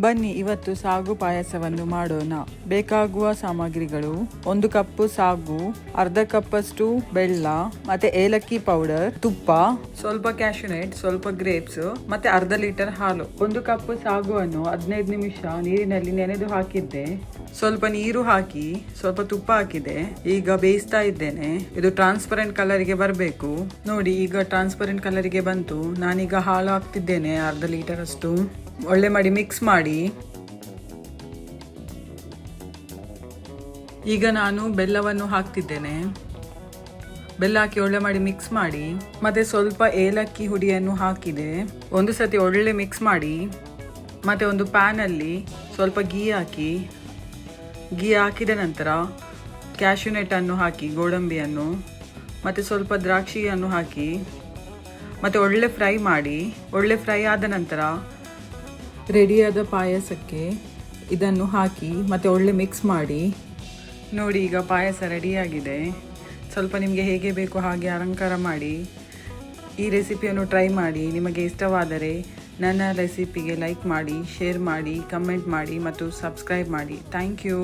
ಬನ್ನಿ, ಇವತ್ತು ಸಾಗು ಪಾಯಸವನ್ನು ಮಾಡೋಣ. ಬೇಕಾಗುವ ಸಾಮಗ್ರಿಗಳು, ಒಂದು ಕಪ್ಪು ಸಾಗು, ಅರ್ಧ ಕಪ್ಪಷ್ಟು ಬೆಲ್ಲ, ಮತ್ತೆ ಏಲಕ್ಕಿ ಪೌಡರ್, ತುಪ್ಪ, ಸ್ವಲ್ಪ ಕ್ಯಾಶುನೆಟ್, ಸ್ವಲ್ಪ ಗ್ರೇಪ್ಸ್, ಮತ್ತೆ ಅರ್ಧ ಲೀಟರ್ ಹಾಲು. ಒಂದು ಕಪ್ ಸಾಗುವನ್ನು ಹದಿನೈದು ನಿಮಿಷ ನೀರಿನಲ್ಲಿ ನೆನೆದು ಹಾಕಿದ್ದೆ. ಸ್ವಲ್ಪ ನೀರು ಹಾಕಿ, ಸ್ವಲ್ಪ ತುಪ್ಪ ಹಾಕಿದೆ. ಈಗ ಬೇಯಿಸ್ತಾ ಇದ್ದೇನೆ. ಇದು ಟ್ರಾನ್ಸ್ಪರೆಂಟ್ ಕಲರಿಗೆ ಬರಬೇಕು. ನೋಡಿ, ಈಗ ಟ್ರಾನ್ಸ್ಪರೆಂಟ್ ಕಲರಿಗೆ ಬಂತು. ನಾನೀಗ ಹಾಲು ಹಾಕ್ತಿದ್ದೇನೆ, ಅರ್ಧ ಲೀಟರ್ ಅಷ್ಟು ಒಳ್ಳೆ ಮಾಡಿ ಮಿಕ್ಸ್ ಮಾಡಿ. ಈಗ ನಾನು ಬೆಲ್ಲವನ್ನು ಹಾಕ್ತಿದ್ದೇನೆ. ಬೆಲ್ಲ ಹಾಕಿ ಒಳ್ಳೆ ಮಾಡಿ ಮಿಕ್ಸ್ ಮಾಡಿ. ಮತ್ತೆ ಸ್ವಲ್ಪ ಏಲಕ್ಕಿ ಹುಡಿಯನ್ನು ಹಾಕಿದೆ. ಒಂದು ಸತಿ ಒಳ್ಳೆ ಮಿಕ್ಸ್ ಮಾಡಿ. ಮತ್ತೆ ಒಂದು ಪ್ಯಾನಲ್ಲಿ ಸ್ವಲ್ಪ ಗೀ ಹಾಕಿ. ಗೀ ಹಾಕಿದ ನಂತರ ಕ್ಯಾಶ್ಯೂನೆಟನ್ನು ಹಾಕಿ, ಗೋಡಂಬಿಯನ್ನು. ಮತ್ತು ಸ್ವಲ್ಪ ದ್ರಾಕ್ಷಿಯನ್ನು ಹಾಕಿ. ಮತ್ತು ಒಳ್ಳೆ ಫ್ರೈ ಮಾಡಿ. ಒಳ್ಳೆ ಫ್ರೈ ಆದ ನಂತರ ರೆಡಿಯಾದ ಪಾಯಸಕ್ಕೆ ಇದನ್ನು ಹಾಕಿ, ಮತ್ತು ಒಳ್ಳೆ ಮಿಕ್ಸ್ ಮಾಡಿ. ನೋಡಿ, ಈಗ ಪಾಯಸ ರೆಡಿಯಾಗಿದೆ. ಸ್ವಲ್ಪ ನಿಮಗೆ ಹೇಗೆ ಬೇಕು ಹಾಗೆ ಅಲಂಕಾರ ಮಾಡಿ. ಈ ರೆಸಿಪಿಯನ್ನು ಟ್ರೈ ಮಾಡಿ. ನಿಮಗೆ ಇಷ್ಟವಾದರೆ ನನ್ನ ರೆಸಿಪಿಗೆ ಲೈಕ್ ಮಾಡಿ ಶೇರ್ ಮಾಡಿ ಕಮೆಂಟ್ ಮಾಡಿ, ಮತ್ತು ಸಬ್ಸ್ಕ್ರೈಬ್ ಮಾಡಿ. Thank you